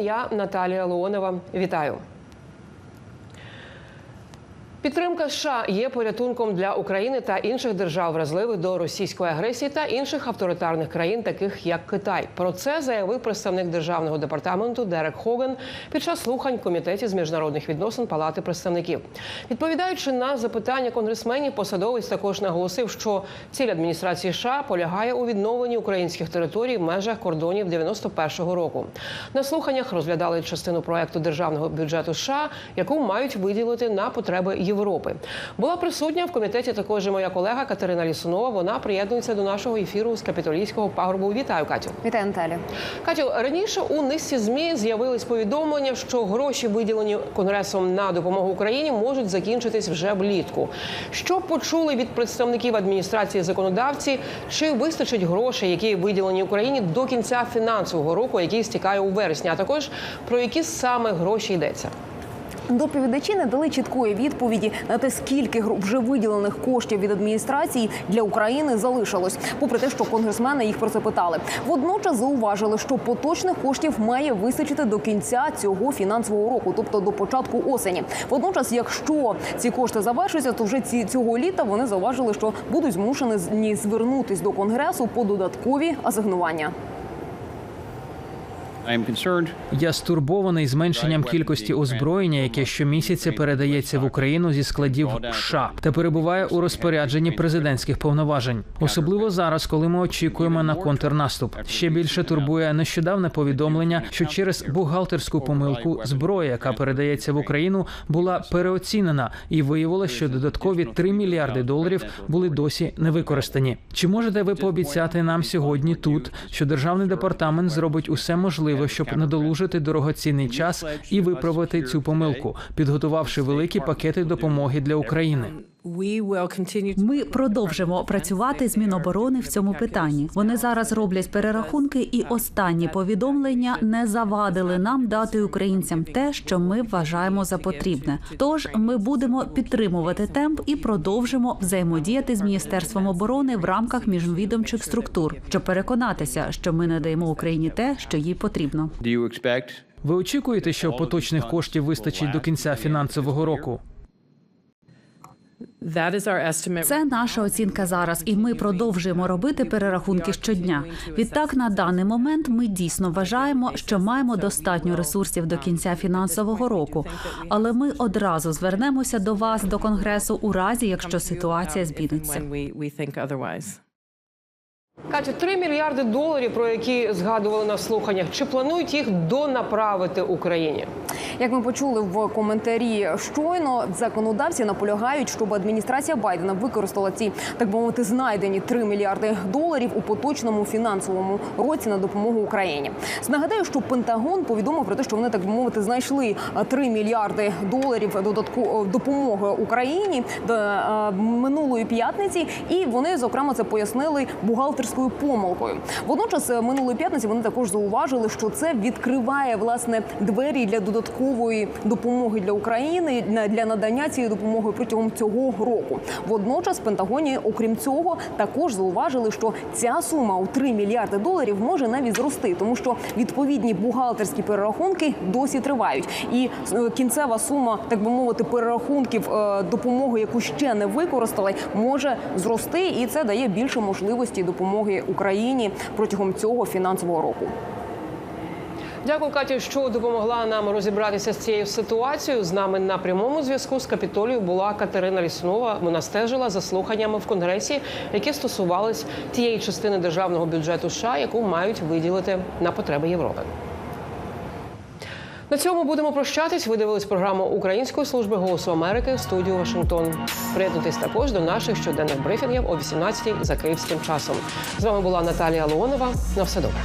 Я Наталія Леонова. Вітаю. Підтримка США є порятунком для України та інших держав, вразливих до російської агресії та інших авторитарних країн, таких як Китай. Про це заявив представник державного департаменту Дерек Хоган під час слухань в комітеті з міжнародних відносин Палати представників. Відповідаючи на запитання конгресменів, посадовець також наголосив, що ціль адміністрації США полягає у відновленні українських територій в межах кордонів 91-го року. На слуханнях розглядали частину проекту державного бюджету США, яку мають виділити на потреби Європи. Була присутня в комітеті також і моя колега Катерина Лісунова. Вона приєднується до нашого ефіру з капітолійського пагорбу. Вітаю, Катю. Вітаю, Наталі. Катю, раніше у низці змі з'явились повідомлення, що гроші, виділені конгресом на допомогу Україні, можуть закінчитись вже влітку. Що почули від представників адміністрації законодавці? Чи вистачить грошей, які виділені Україні до кінця фінансового року, який стікає у вересні? А також про які саме гроші йдеться? Доповідачі не дали чіткої відповіді на те, скільки вже виділених коштів від адміністрації для України залишилось, попри те, що конгресмени їх про це питали. Водночас зауважили, що поточних коштів має вистачити до кінця цього фінансового року, тобто до початку осені. Водночас, якщо ці кошти завершуються, то вже ці цього літа вони зауважили, що будуть змушені звернутись до конгресу по додаткові асигнування. Я стурбований зменшенням кількості озброєння, яке щомісяця передається в Україну зі складів США та перебуває у розпорядженні президентських повноважень, особливо зараз, коли ми очікуємо на контрнаступ. Ще більше турбує нещодавне повідомлення, що через бухгалтерську помилку зброя, яка передається в Україну, була переоцінена і виявилося, що додаткові 3 мільярди доларів були досі не використані. Чи можете ви пообіцяти нам сьогодні тут, що державний департамент зробить усе можливе, щоб надолужити дорогоцінний час і виправити цю помилку, підготувавши великі пакети допомоги для України? Ми продовжимо працювати з Міноборони в цьому питанні. Вони зараз роблять перерахунки, і останні повідомлення не завадили нам дати українцям те, що ми вважаємо за потрібне. Тож ми будемо підтримувати темп і продовжимо взаємодіяти з міністерством оборони в рамках міжвідомчих структур, щоб переконатися, що ми надаємо Україні те, що їй потрібно. do Ви очікуєте, що поточних коштів вистачить до кінця фінансового року? Це наша оцінка зараз, і ми продовжуємо робити перерахунки щодня. Відтак, на даний момент ми дійсно вважаємо, що маємо достатньо ресурсів до кінця фінансового року. Але ми одразу звернемося до вас до конгресу у разі, якщо ситуація зміниться. Катю, 3 мільярди доларів, про які згадували на слуханнях, чи планують їх донаправити Україні? Як ми почули в коментарі щойно, законодавці наполягають, щоб адміністрація Байдена використала ці так би мовити знайдені 3 мільярди доларів у поточному фінансовому році на допомогу Україні. Нагадаю, що Пентагон повідомив про те, що вони так би мовити знайшли а, 3 мільярди доларів додатку допомоги Україні до е, минулої п'ятниці, і вони зокрема це пояснили бухгалтерською помилкою. Водночас е, минулої п'ятниці вони також зауважили, що це відкриває власне двері для додаткової допомоги для України для надання цієї допомоги протягом цього року. Водночас Пентагоні, окрім цього, також зауважили, що ця сума у 3 мільярди доларів може навіть зрости, тому що відповідні бухгалтерські перерахунки досі тривають. І е, кінцева сума, так би мовити, перерахунків е, допомоги, яку ще не використали, може зрости, і це дає більше можливості допомоги Україні протягом цього фінансового року. Дякую, Катю, що допомогла нам розібратися з цією ситуацією. З нами на прямому зв'язку з капітолію була Катерина Ліснова. Вона стежила за слуханнями в конгресі, які стосувались тієї частини державного бюджету США, яку мають виділити на потреби Європи. На цьому будемо прощатись. Ви дивились програму Української служби голосу Америки в студію Вашингтон. Приєднуйтесь також до наших щоденних брифінгів о 18 за київським часом. З вами була Наталія Леонова. На все добре.